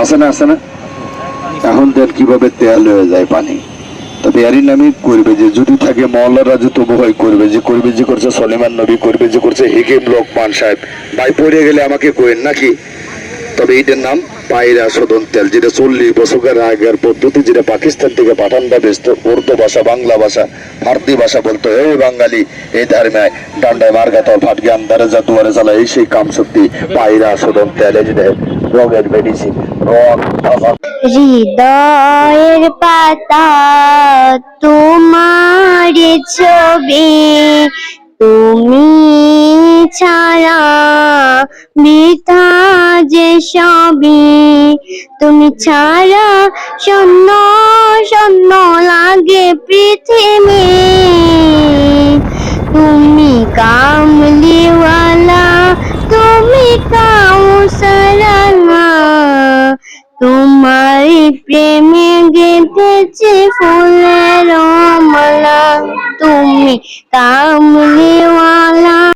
আছে না আছে না? এখন দেন কীভাবে তেল হয়ে যায় পানি। তবে এরই নামে করবে যে, যদি থাকে মহল্লার রাজু তবু হয় করবে যে করবে যে করছে সলিমান নবী, করবে যে করছে হিকিম লোকমান সাহেব। ভাই পড়ে গেলে আমাকে কোয়েন নাকি? তবে এটার নাম পায়রা শোধন তেল, যেটা চল্লিশ বছরের আগের পদ্ধতি, যেটা পাকিস্তান থেকে পাঠানরা বেচত উর্দু ভাষা, বাংলা ভাষা ভারতী ভাষা বলতো। এই বাঙালি, এই ধর্মে ডান্ডায় মার্গাত ফাটকে আন্দারে যা দুয়ারে চালা এই সেই কাম শক্তি পায়রা শোধন তেল। যেটা মেডিসিন হৃদয়ের পাতা তোমার ছবি, তুমি ছাড়া বৃথা যে সবই, তুমি ছাড়া শূন্য শূন্য লাগে পৃথিবী। তোমার প্রেমে গেঁথেছে ফুলের মালা তুমি কামলিওয়ালা।